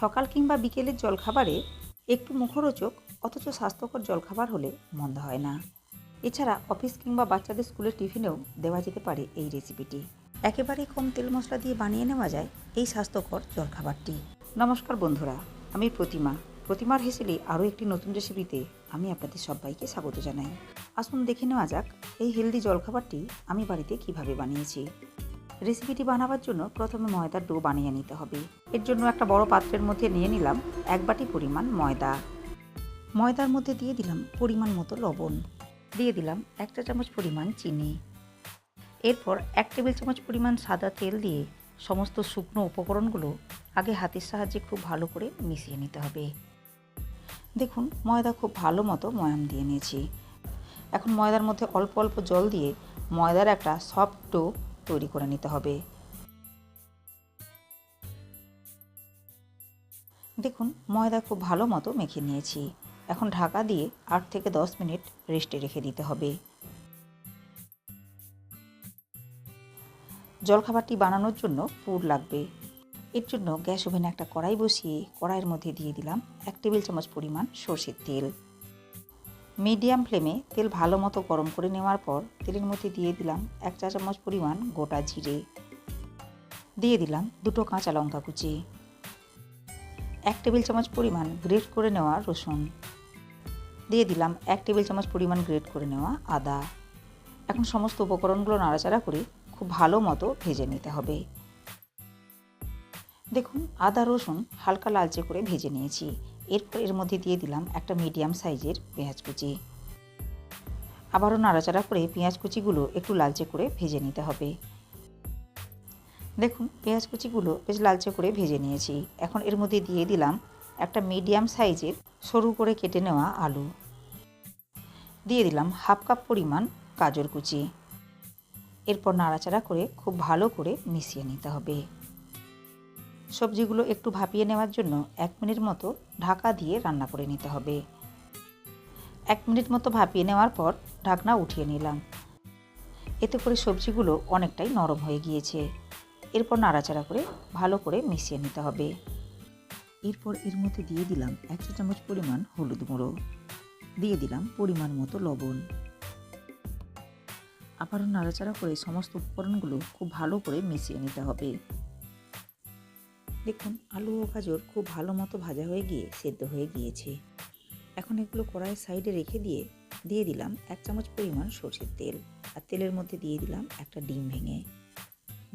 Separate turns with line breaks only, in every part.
সকাল কিংবা বিকেলের জলখাবারে একটু মুখরোচক অথচ স্বাস্থ্যকর জলখাবার হলে মন্দ হয় না। এছাড়া অফিস কিংবা বাচ্চাদের স্কুলের টিফিনেও দেওয়া যেতে পারে এই রেসিপিটি। একেবারে কম তেল মশলা দিয়ে বানিয়ে নেওয়া যায় এই স্বাস্থ্যকর জলখাবারটি। নমস্কার বন্ধুরা, আমি প্রতিমা। প্রতিমার হেসেলে আরও একটি নতুন রেসিপিতে আমি আপনাদের সবাইকে স্বাগত জানাই। আসুন দেখে নেওয়া যাক এই হেলদি জলখাবারটি আমি বাড়িতে কীভাবে বানিয়েছি। রেসিপিটি বানাবার জন্য প্রথমে ময়দার ডো বানিয়ে নিতে হবে। এর জন্য একটা বড় পাত্রের মধ্যে নিয়ে নিলাম এক বাটি পরিমাণ ময়দা। ময়দার মধ্যে দিয়ে দিলাম পরিমাণ মতো লবণ। দিয়ে দিলাম একটা চামচ পরিমাণ চিনি। এরপর এক টেবিল চামচ পরিমাণ সাদা তেল দিয়ে সমস্ত শুকনো উপকরণগুলো আগে হাতের সাহায্যে খুব ভালো করে মিশিয়ে নিতে হবে। দেখুন, ময়দা খুব ভালো মতো ময়াম দিয়ে নিয়েছি। এখন ময়দার মধ্যে অল্প অল্প জল দিয়ে ময়দার একটা সফট ডো তৈরি করে নিতে হবে। দেখুন, ময়দা খুব ভালো মতো মেখে নিয়েছি। এখন ঢাকা দিয়ে আট থেকে দশ মিনিট রেস্টে রেখে দিতে হবে। জলখাবারটি বানানোর জন্য পুর লাগবে। এর জন্য গ্যাস ওভেনে একটা কড়াই বসিয়ে কড়াইয়ের মধ্যে দিয়ে দিলাম এক টেবিল চামচ পরিমাণ সর্ষের তেল। মিডিয়াম ফ্লেমে তেল ভালো মতো গরম করে নেওয়ার পর তেলের মধ্যে দিয়ে দিলাম এক চা চামচ পরিমাণ গোটা জিরে। দিয়ে দিলাম দুটো কাঁচা লঙ্কা কুচি। এক টেবিল চামচ পরিমাণ গ্রেট করে নেওয়া রসুন। দিয়ে দিলাম এক টেবিল চামচ পরিমাণ গ্রেট করে নেওয়া আদা। এখন সমস্ত উপকরণগুলো নাড়াচাড়া করে খুব ভালো মতো ভেজে নিতে হবে। দেখুন, আদা রসুন হালকা লালচে করে ভেজে নিয়েছি। এরপর এর মধ্যে দিয়ে দিলাম একটা মিডিয়াম সাইজের পেঁয়াজ কুচি। আবারও নাড়াচাড়া করে পেঁয়াজ কুচিগুলো একটু লালচে করে ভেজে নিতে হবে। দেখুন, পেঁয়াজ কুচিগুলো বেশ লালচে করে ভেজে নিয়েছি। এখন এর মধ্যে দিয়ে দিলাম একটা মিডিয়াম সাইজের সরু করে কেটে নেওয়া আলু। দিয়ে দিলাম হাফ কাপ পরিমাণ গাজর কুচি। এরপর নাড়াচাড়া করে খুব ভালো করে মিশিয়ে নিতে হবে। সবজিগুলো একটু ভাপিয়ে নেওয়ার জন্য এক মিনিট মতো ঢাকা দিয়ে রান্না করে নিতে হবে। এক মিনিট মতো ভাপিয়ে নেওয়ার পর ঢাকনা উঠিয়ে নিলাম। এতে করে সবজিগুলো অনেকটাই নরম হয়ে গিয়েছে। এরপর নাড়াচাড়া করে ভালো করে মিশিয়ে নিতে হবে। এরপর এর মধ্যে দিয়ে দিলাম এক চা চামচ পরিমাণ হলুদ গুঁড়ো। দিয়ে দিলাম পরিমাণ মতো লবণ। আবারও নাড়াচাড়া করে সমস্ত উপকরণগুলো খুব ভালো করে মিশিয়ে নিতে হবে। দেখুন, আলু ও গাজর খুব ভালো মতো ভাজা হয়ে গিয়ে সেদ্ধ হয়ে গিয়েছে। এখন এগুলো কড়াইয়ের সাইডে রেখে দিয়ে দিয়ে দিলাম এক চামচ পরিমাণ সর্ষের তেল। আর তেলের মধ্যে দিয়ে দিলাম একটা ডিম ভেঙে।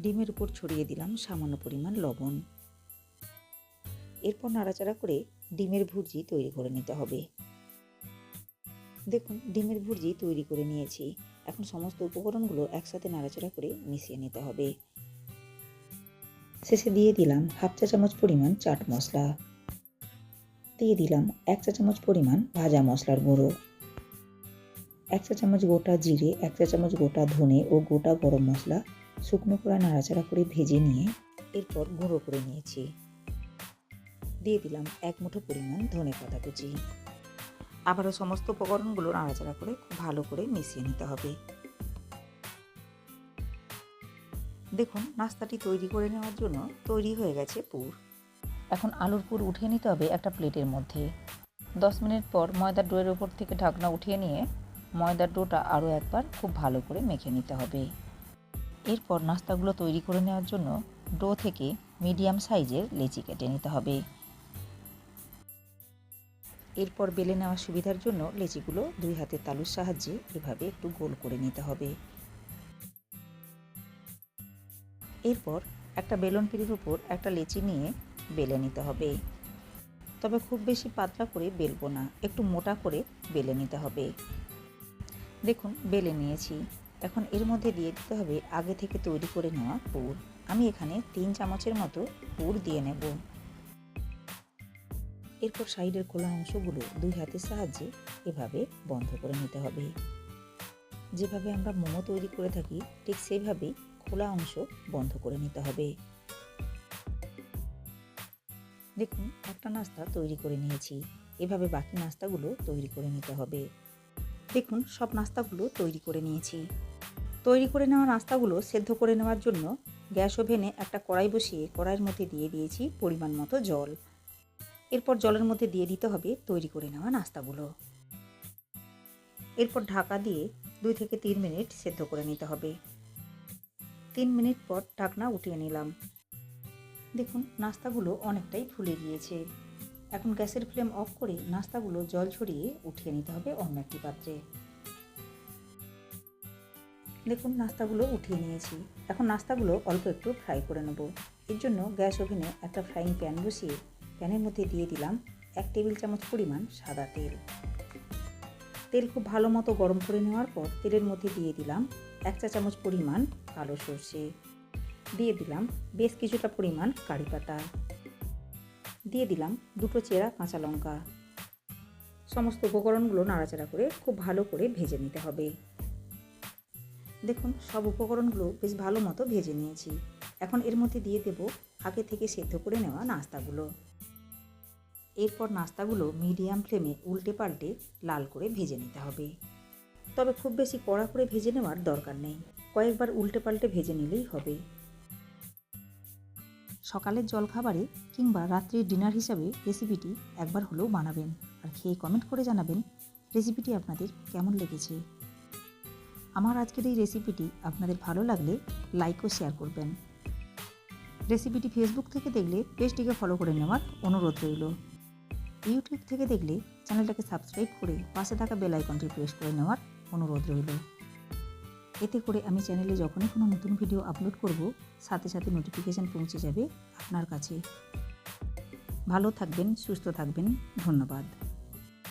ডিমের উপর ছড়িয়ে দিলাম সামান্য পরিমাণ লবণ। এরপর নাড়াচাড়া করে ডিমের ভুর্জি তৈরি করে নিতে হবে। দেখুন, ডিমের ভুর্জি তৈরি করে নিয়েছি। এখন সমস্ত উপকরণগুলো একসাথে নাড়াচাড়া করে মিশিয়ে নিতে হবে। শেষে দিয়ে দিলাম হাফ চা চামচ পরিমাণ চাট মশলা। দিয়ে দিলাম এক চা চামচ পরিমাণ ভাজা মশলার গুঁড়ো। এক চা চামচ গোটা জিরে, এক চা চামচ গোটা ধনে ও গোটা গরম মশলা শুকনো করে নাড়াচাড়া করে ভেজে নিয়ে এরপর গুঁড়ো করে নিয়েছি। দিয়ে দিলাম এক মুঠো পরিমাণ ধনে পাতা কুচি। আবারও সমস্ত উপকরণগুলো নাড়াচাড়া করে খুব ভালো করে মিশিয়ে নিতে হবে। দেখুন, নাস্তাটি তৈরি করে নেওয়ার জন্য তৈরি হয়ে গেছে পুর। এখন আলুর পুর উঠিয়ে নিতে হবে একটা প্লেটের মধ্যে। দশ মিনিট পর ময়দার ডোয়ের ওপর থেকে ঢাকনা উঠিয়ে নিয়ে ময়দার ডোটা আরও একবার খুব ভালো করে মেখে নিতে হবে। এরপর নাস্তাগুলো তৈরি করে নেওয়ার জন্য ডো থেকে মিডিয়াম সাইজের লেচি কেটে নিতে হবে। এরপর বেলে নেওয়ার সুবিধার জন্য লেচিগুলো দুই হাতের তালুর সাহায্যে এভাবে একটু গোল করে নিতে হবে। এরপর একটা বেলন পিড়ির উপর একটা লেচি নিয়ে বেলে নিতে হবে। তবে খুব বেশি পাতলা করে বেলবো না, একটু মোটা করে বেলে নিতে হবে। দেখুন, বেলে নিয়েছি। এখন এর মধ্যে দিয়ে দিতে হবে আগে থেকে তৈরি করে নেওয়া পুর। আমি এখানে তিন চামচের মতো পুর দিয়ে নেব। এরপর সাইডের খোলা অংশগুলো দুই হাতের সাহায্যে এভাবে বন্ধ করে নিতে হবে। যেভাবে আমরা মোমো তৈরি করে থাকি, ঠিক সেইভাবেই খোলা অংশ বন্ধ করে নিতে হবে। দেখুন, একটা নাস্তা তৈরি করে নিয়েছি। এভাবে বাকি নাস্তাগুলো তৈরি করে নিতে হবে। দেখুন, সব নাস্তাগুলো তৈরি করে নিয়েছি। তৈরি করে নেওয়া নাস্তাগুলো সেদ্ধ করে নেওয়ার জন্য গ্যাস ওভেনে একটা কড়াই বসিয়ে কড়াইয়ের মধ্যে দিয়ে দিয়েছি পরিমাণ মতো জল। এরপর জলের মধ্যে দিয়ে দিতে হবে তৈরি করে নেওয়া নাস্তাগুলো। এরপর ঢাকা দিয়ে দুই থেকে তিন মিনিট সেদ্ধ করে নিতে হবে। তিন মিনিট পর ঢাকনা উঠিয়ে নিলাম। দেখুন, নাস্তাগুলো অনেকটাই ফুলে গিয়েছে। এখন গ্যাসের ফ্লেম অফ করে নাস্তাগুলো জল ছড়িয়ে উঠিয়ে নিতে হবে অন্য একটি পাত্রে। দেখুন, নাস্তাগুলো উঠিয়ে নিয়েছি। এখন নাস্তাগুলো অল্প একটু ফ্রাই করে নেব। এর জন্য গ্যাস ওভেনে একটা ফ্রাইং প্যান বসিয়ে প্যানের মধ্যে দিয়ে দিলাম এক টেবিল চামচ পরিমাণ সাদা তেল। তেল খুব ভালো মতো গরম করে নেওয়ার পর তেলের মধ্যে দিয়ে দিলাম এক চা চামচ পরিমাণ কালো সর্ষে। দিয়ে দিলাম বেশ কিছুটা পরিমাণ কারি পাতা। দিয়ে দিলাম দুটো চেরা কাঁচা লঙ্কা। সমস্ত উপকরণগুলো নাড়াচাড়া করে খুব ভালো করে ভেজে নিতে হবে। দেখুন, সব উপকরণগুলো বেশ ভালো মতো ভেজে নিয়েছি। এখন এর মধ্যে দিয়ে দেব আগে থেকে সেদ্ধ করে নেওয়া নাস্তাগুলো। এরপর নাস্তাগুলো মিডিয়াম ফ্লেমে উল্টে পাল্টে লাল করে ভেজে নিতে হবে। তবে খুব বেশি কড়া করে ভেজে নেওয়ার দরকার নেই। কয়েকবার উল্টে পাল্টে ভেজে নিলেই হবে। সকালের জলখাবারে কিংবা রাত্রির ডিনার হিসাবে রেসিপিটি একবার হলেও বানাবেন আর খেয়ে কমেন্ট করে জানাবেন রেসিপিটি আপনাদের কেমন লেগেছে। আমার আজকের এই রেসিপিটি আপনাদের ভালো লাগলে লাইক ও শেয়ার করবেন। রেসিপিটি ফেসবুক থেকে দেখলে পেজটিকে ফলো করে নেওয়ার অনুরোধ রইল। ইউটিউব থেকে দেখলে চ্যানেলটাকে সাবস্ক্রাইব করে পাশে থাকা বেল আইকনটি প্রেস করে নেওয়ার অনুরোধ রইল। এতে করে আমি চ্যানেলে যখনই কোনো নতুন ভিডিও আপলোড করব, সাথে সাথে নোটিফিকেশান পৌঁছে যাবে আপনার কাছে। ভালো থাকবেন, সুস্থ থাকবেন, ধন্যবাদ।